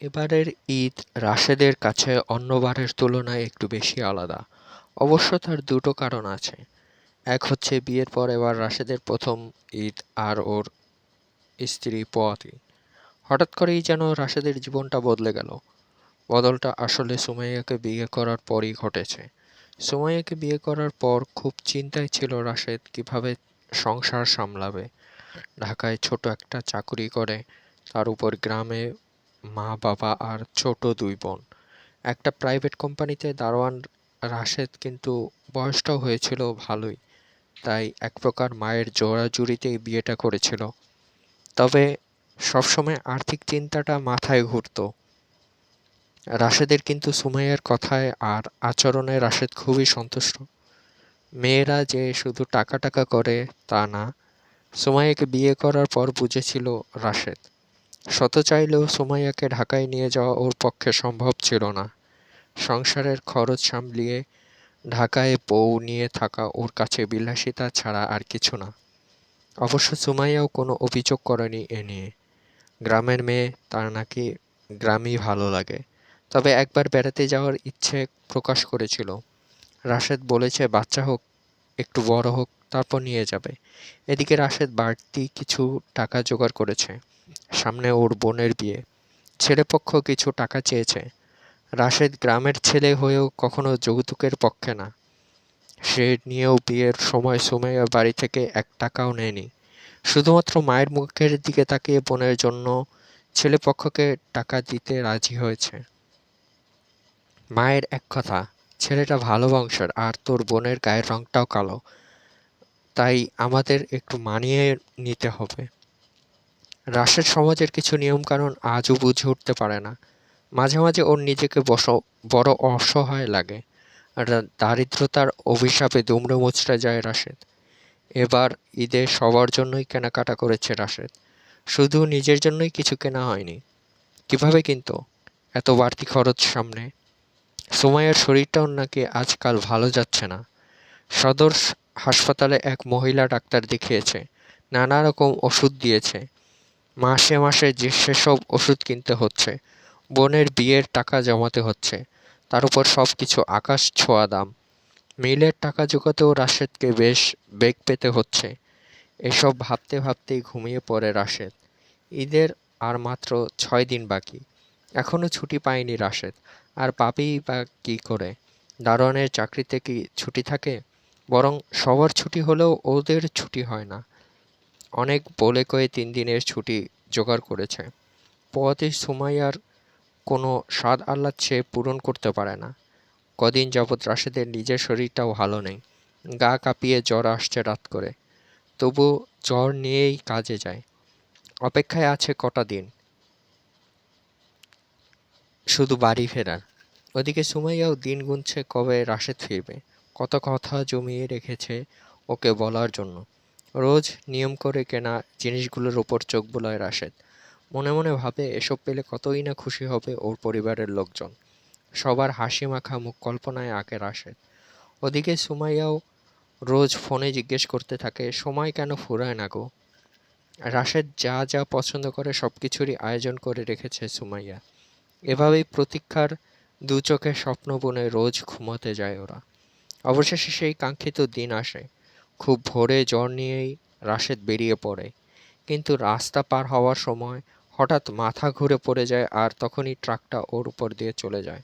এবারের ঈদ রাশেদের কাছে অন্যবারের তুলনায় একটু বেশি আলাদা। অবশ্য তার দুটো কারণ আছে। এক হচ্ছে বিয়ের পর এবার রাশেদের প্রথম ঈদ আর ওর স্ত্রী পোয়াতি। হঠাৎ করেই যেন রাশেদের জীবনটা বদলে গেল। বদলটা আসলে সুমাইয়াকে বিয়ে করার পরই ঘটেছে। সুমাইয়াকে বিয়ে করার পর খুব চিন্তায় ছিল রাশেদ কীভাবে সংসার সামলাবে। ঢাকায় ছোট একটা চাকুরি করে, তার উপর গ্রামে মা বাবা আর ছোট দুই বোন। একটা প্রাইভেট কোম্পানিতে দারোয়ান রাশেদ কিন্তু বয়সটাও হয়েছিল ভালোই, তাই এক প্রকার মায়ের জোড়াজুড়িতেই বিয়েটা করেছিল। তবে সবসময় আর্থিক চিন্তাটা মাথায় ঘুরত। রাশেদের কিন্তু সুমাইয়ার কথায় আর আচরণে রাশেদ খুবই সন্তুষ্ট। মেয়েরা যে শুধু টাকা টাকা করে তা না, সুমাইয়াকে বিয়ে করার পর বুঝেছিল রাশেদ। শত চাইলেও সুমাইয়াকে ঢাকায় নিয়ে যাওয়া ওর পক্ষে সম্ভব ছিল না। সংসারের খরচ সামলিয়ে ঢাকায় বউ নিয়ে থাকা ওর কাছে বিলাসিতা ছাড়া আর কিছু না। অবশ্য সুমাইয়াও কোনো অভিযোগ করেনি এ নিয়ে। গ্রামের মেয়ে তার নাকি গ্রামই ভালো লাগে। তবে একবার বেড়াতে যাওয়ার ইচ্ছে প্রকাশ করেছিল। রাশেদ বলেছে বাচ্চা হোক, একটু বড় হোক, তারপর নিয়ে যাবে। এদিকে রাশেদ বাড়তি কিছু টাকা জোগাড় করেছে। সামনে ওর বোনের বিয়ে। ছেলেপক্ষ কিছু টাকা চেয়েছে। রাশেদ গ্রামের ছেলে হয়েও কখনো যৌতুকের পক্ষে না। সে নিয়েও বিয়ের সময় সুমাইয়া বাড়ি থেকে এক টাকাও নেয়নি। শুধুমাত্র মায়ের মুখের দিকে তাকিয়ে বোনের জন্য ছেলেপক্ষকে টাকা দিতে রাজি হয়েছে। মায়ের এক কথা, ছেলেটা ভালো বংশের আর তোর বোনের গায়ের রংটাও কালো। তাই আমাদের একটু মানিয়ে নিতে হবে। রাশেদ সমাজের কিছু নিয়মকানুন আজও বুঝে উঠতে পারে না। মাঝে মাঝে ওর নিজেকে বস বড় অসহায় লাগে। দারিদ্রতার অভিশাপে দুমড়ে মুচড়ে যায় রাশেদ। এবার ঈদে সবার জন্যই কেনাকাটা করেছে রাশেদ। শুধু নিজের জন্যই কিছু কেনা হয়নি। কীভাবে কিন্তু এত বাড়তি খরচ সামনে? সুমাইয়ার শরীরটাও নাকি আজকাল ভালো যাচ্ছে না। সদর হাসপাতালে এক মহিলা ডাক্তার দেখিয়েছে, নানা রকম ওষুধ দিয়েছে। মাসে মাসে যে সেসব ওষুধ কিনতে হচ্ছে। বোনের বিয়ের টাকা জমাতে হচ্ছে। তার উপর সব কিছু আকাশ ছোঁয়া দাম। মিলের টাকা জোগাতেও রাশেদকে বেশ বেগ পেতে হচ্ছে। এসব ভাবতে ভাবতেই ঘুমিয়ে পড়ে রাশেদ। ঈদের আর মাত্র ছয় দিন বাকি। এখনও ছুটি পায়নি রাশেদ। আর পাবেই বা কী করে? দারোয়ানের চাকরিতে কি ছুটি থাকে? বরং সবার ছুটি হলেও ওদের ছুটি হয় না। অনেক বলে কয়ে তিন দিনের ছুটি জোগাড় করেছে। পোয়াতি সুমাইয়ার কোনো স্বাদ আহ্লাদ সে পূরণ করতে পারে না। কদিন যাবৎ রাশেদের নিজের শরীরটাও ভালো নেই। গা কাঁপিয়ে জ্বর আসছে রাত করে। তবু জ্বর নিয়েই কাজে যায়। অপেক্ষায় আছে কটা দিন। শুধু বাড়ি ফেরার। ওদিকে সুমাইয়াও দিন গুনছে কবে রাশেদ ফিরবে। কত কথা জমিয়ে রেখেছে ওকে বলার জন্য। রোজ নিয়ম করে কেনা জিনিসগুলোর ওপর চোখ বোলায় রাশেদ। মনে মনে ভাবে, এসব পেলে কতই না খুশি হবে ওর পরিবারের লোকজন। সবার হাসি মাখা মুখ কল্পনায় আঁকে রাশেদ। ওদিকে সুমাইয়াও রোজ ফোনে জিজ্ঞেস করতে থাকে, সময় কেন ফুরায় না গো? রাশেদ যা যা পছন্দ করে সব কিছুরই আয়োজন করে রেখেছে সুমাইয়া। এভাবেই প্রতীক্ষার দু চোখে স্বপ্ন বনে রোজ ঘুমাতে যায় ওরা। অবশেষে সেই কাঙ্ক্ষিত দিন আসে। খুব ভোরে জ্বর নিয়েই রাশেদ বেরিয়ে পড়ে। কিন্তু রাস্তা পার হওয়ার সময় হঠাৎ মাথা ঘুরে পড়ে যায় আর তখনই ট্রাকটা ওর উপর দিয়ে চলে যায়।